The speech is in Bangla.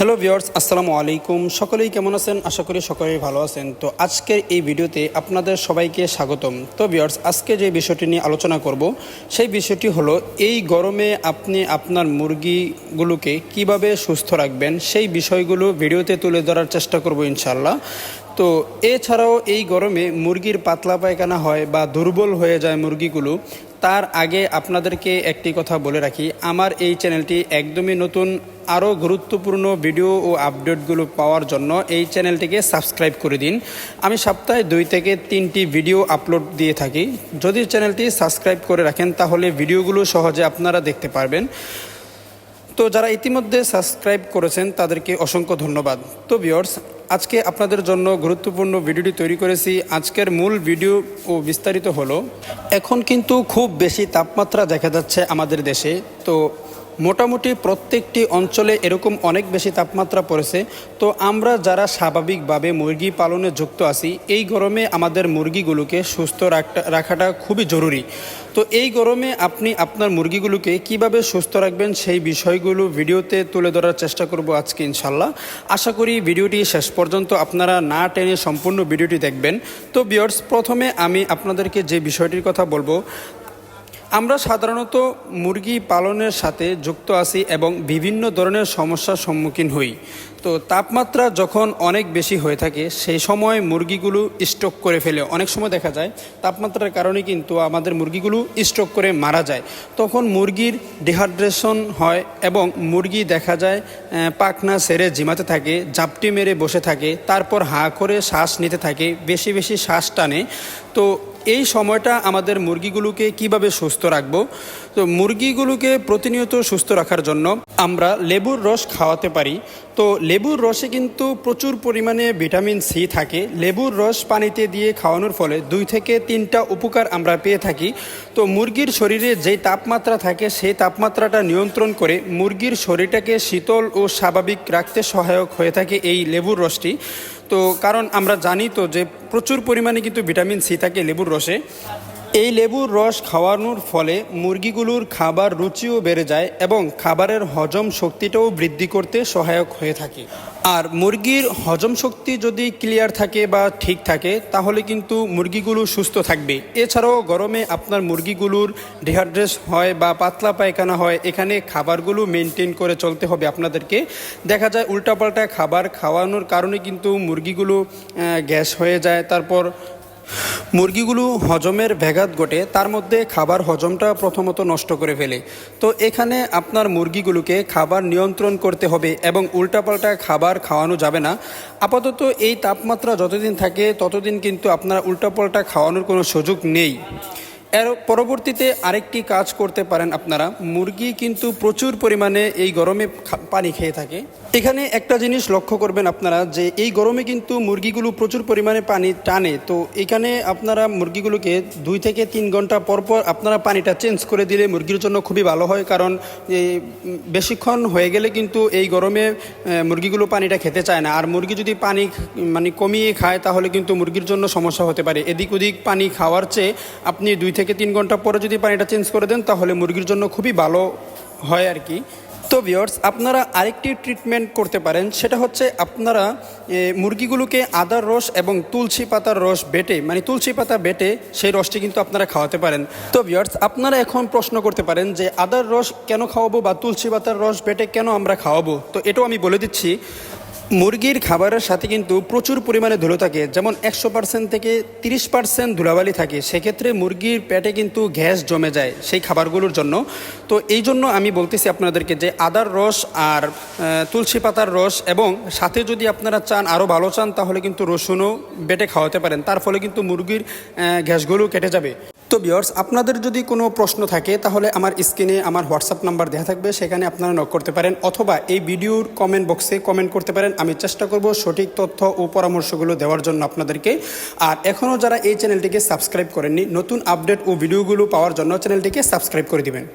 হ্যালো ভিওর্স আসসালামু আলাইকুম। সকলেই কেমন আছেন? আশা করি সকলেই ভালো আছেন। তো আজকের এই ভিডিওতে আপনাদের সবাইকে স্বাগতম। তো ভিওর্স আজকে যে বিষয়টি নিয়ে আলোচনা করব, সেই বিষয়টি হলো, এই গরমে আপনি আপনার মুরগিগুলোকে কীভাবে সুস্থ রাখবেন, সেই বিষয়গুলো ভিডিওতে তুলে ধরার চেষ্টা করব ইনশাল্লাহ তো এছাড়াও এই গরমে মুরগির পাতলা পায়খানা হয় বা দুর্বল হয়ে যায় মুরগিগুলো তার আগে আপনাদেরকে একটি কথা বলে রাখি। আমার এই চ্যানেলটি একদমই নতুন, আরও গুরুত্বপূর্ণ ভিডিও ও আপডেটগুলো পাওয়ার জন্য এই চ্যানেলটিকে সাবস্ক্রাইব করে দিন। আমি সপ্তাহে দুই থেকে তিনটি ভিডিও আপলোড দিয়ে থাকি। যদি চ্যানেলটি সাবস্ক্রাইব করে রাখেন, তাহলে ভিডিওগুলো সহজে আপনারা দেখতে পারবেন। তো যারা ইতিমধ্যে সাবস্ক্রাইব করেছেন, তাদেরকে অসংখ্য ধন্যবাদ। তো ভিওর্স আজকে আপনাদের জন্য গুরুত্বপূর্ণ ভিডিওটি তৈরি করেছি। আজকের মূল ভিডিও ও বিস্তারিত হলো, এখন কিন্তু খুব বেশি তাপমাত্রা দেখা যাচ্ছে আমাদের দেশে। তো মোটামুটি প্রত্যেকটি অঞ্চলে এরকম অনেক বেশি তাপমাত্রা পড়েছে। তো আমরা যারা স্বাভাবিকভাবে মুরগি পালনে যুক্ত আছি, এই গরমে আমাদের মুরগিগুলোকে সুস্থ রাখটা- খুবই জরুরি। তো এই গরমে আপনি আপনার মুরগিগুলোকে কীভাবে সুস্থ রাখবেন সেই বিষয়গুলো ভিডিওতে তুলে ধরার চেষ্টা করব আজকে ইনশাল্লাহ। আশা করি ভিডিওটি শেষ পর্যন্ত আপনারা না টেনে সম্পূর্ণ ভিডিওটি দেখবেন। তো বিয়ার্স প্রথমে আমি আপনাদেরকে যে বিষয়টির কথা বলব আমরা সাধারণত মুরগি পালনের সাথে যুক্ত আছি এবং বিভিন্ন ধরনের সমস্যার সম্মুখীন হই। তো তাপমাত্রা যখন অনেক বেশি হয়ে থাকে, সেই সময় মুরগিগুলো স্ট্রোক করে ফেলে। অনেক সময় দেখা যায়, তাপমাত্রার কারণে কিন্তু আমাদের মুরগিগুলো স্ট্রোক করে মারা যায়। তখন মুরগির ডিহাইড্রেশন হয় এবং মুরগি দেখা যায় পাখনা সেরে জিমাতে থাকে, জাপটি মেরে বসে থাকে, তারপর হাঁ করে শ্বাস নিতে থাকে, বেশি বেশি শ্বাস টানে। তো এই সময়টা আমাদের মুরগিগুলোকে কীভাবে সুস্থ রাখব? তো মুরগিগুলোকে প্রতিনিয়ত সুস্থ রাখার জন্য আমরা লেবুর রস খাওয়াতে পারি। তো লেবুর রসে কিন্তু প্রচুর পরিমাণে ভিটামিন সি থাকে। লেবুর রস পানিতে দিয়ে খাওয়ানোর ফলে দুই থেকে তিনটা উপকার আমরা পেয়ে থাকি। তো মুরগির শরীরে যেই তাপমাত্রা থাকে, সেই তাপমাত্রাটা নিয়ন্ত্রণ করে মুরগির শরীরটাকে শীতল ও স্বাভাবিক রাখতে সহায়ক হয়ে থাকে এই লেবুর রসটি। তো কারণ আমরা জানি তো যে প্রচুর পরিমাণে কিন্তু ভিটামিন সি থাকে লেবুর রসে। এই লেবুর রস খাওয়ানোর ফলে মুরগিগুলোর খাবার রুচিও বেড়ে যায় এবং খাবারের হজম শক্তিটাও বৃদ্ধি করতে সহায়ক হয়ে থাকে। আর মুরগির হজম শক্তি যদি ক্লিয়ার থাকে বা ঠিক থাকে, তাহলে কিন্তু মুরগিগুলো সুস্থ থাকবে। এছাড়াও গরমে আপনার মুরগিগুলোর ডিহাইড্রেস হয় বা পাতলা পায়খানা হয়, এখানে খাবারগুলো মেনটেন করে চলতে হবে আপনাদেরকে। দেখা যায় উল্টাপাল্টা খাবার খাওয়ানোর কারণে কিন্তু মুরগিগুলো গ্যাস হয়ে যায়। তারপর মুরগিগুলো হজমের ভেঘাত ঘটে, তার মধ্যে খাবার হজমটা প্রথমত নষ্ট করে ফেলে। তো এখানে আপনার মুরগিগুলোকে খাবার নিয়ন্ত্রণ করতে হবে এবং উল্টাপাল্টা খাবার খাওয়ানো যাবে না। আপাতত এই তাপমাত্রা যতদিন থাকে, ততদিন কিন্তু আপনার উল্টাপাল্টা খাওয়ানোর কোনো সুযোগ নেই। এর পরবর্তীতে আরেকটি কাজ করতে পারেন আপনারা। মুরগি কিন্তু প্রচুর পরিমাণে এই গরমে পানি খেয়ে থাকে। এখানে একটা জিনিস লক্ষ্য করবেন আপনারা যে এই গরমে কিন্তু মুরগিগুলো প্রচুর পরিমাণে পানি টানে। তো এখানে আপনারা মুরগিগুলোকে দুই থেকে তিন ঘণ্টা পর পর আপনারা পানিটা চেঞ্জ করে দিলে মুরগির জন্য খুবই ভালো হয়। কারণ বেশিক্ষণ হয়ে গেলে কিন্তু এই গরমে মুরগিগুলো পানিটা খেতে চায় না। আর মুরগি যদি পানি মানে কমিয়ে খায়, তাহলে কিন্তু মুরগির জন্য সমস্যা হতে পারে। এদিক ওদিক পানি খাওয়ার চেয়ে আপনি দুই থেকে তিন ঘণ্টা পরে যদি পানিটা চেঞ্জ করে দেন, তাহলে মুরগির জন্য খুবই ভালো হয় আর কি। তো ভিওর্স আপনারা আরেকটি ট্রিটমেন্ট করতে পারেন, সেটা হচ্ছে আপনারা মুরগিগুলোকে আদার রস এবং তুলসী পাতার রস বেটে মানে তুলসী পাতা বেটে সেই রসটি কিন্তু আপনারা খাওয়াতে পারেন। তো ভিওর্স আপনারা এখন প্রশ্ন করতে পারেন যে আদার রস কেন খাওয়াবো বা তুলসী পাতার রস বেটে কেন আমরা খাওয়াবো? তো এটাও আমি বলে দিচ্ছি। মুরগির খাবারের সাথে কিন্তু প্রচুর পরিমাণে ধুলো থাকে। যেমন একশো পার্সেন্ট থেকে তিরিশ পার্সেন্ট ধুলাবালি থাকে। সেক্ষেত্রে মুরগির পেটে কিন্তু গ্যাস জমে যায় সেই খাবারগুলোর জন্য। তো এই জন্য আমি বলতেছি আপনাদেরকে যে আদার রস আর তুলসী পাতার রস এবং সাথে যদি আপনারা চান আরও ভালো চান, তাহলে কিন্তু রসুনও বেটে খাওয়াতে পারেন। তার ফলে কিন্তু মুরগির গ্যাসগুলো কেটে যাবে। তো বিয়ার্স আপনাদের যদি কোনো প্রশ্ন থাকে, তাহলে আমার স্ক্রিনে আমার হোয়াটসঅ্যাপ নাম্বার দেওয়া থাকবে, সেখানে আপনারা নক করতে পারেন, অথবা এই ভিডিওর কমেন্ট বক্সে কমেন্ট করতে পারেন। আমি চেষ্টা করব সঠিক তথ্য ও পরামর্শগুলো দেওয়ার জন্য আপনাদেরকে। আর এখনও যারা এই চ্যানেলটিকে সাবস্ক্রাইব করেননি, নতুন আপডেট ও ভিডিওগুলো পাওয়ার জন্য চ্যানেলটিকে সাবস্ক্রাইব করে দিবেন।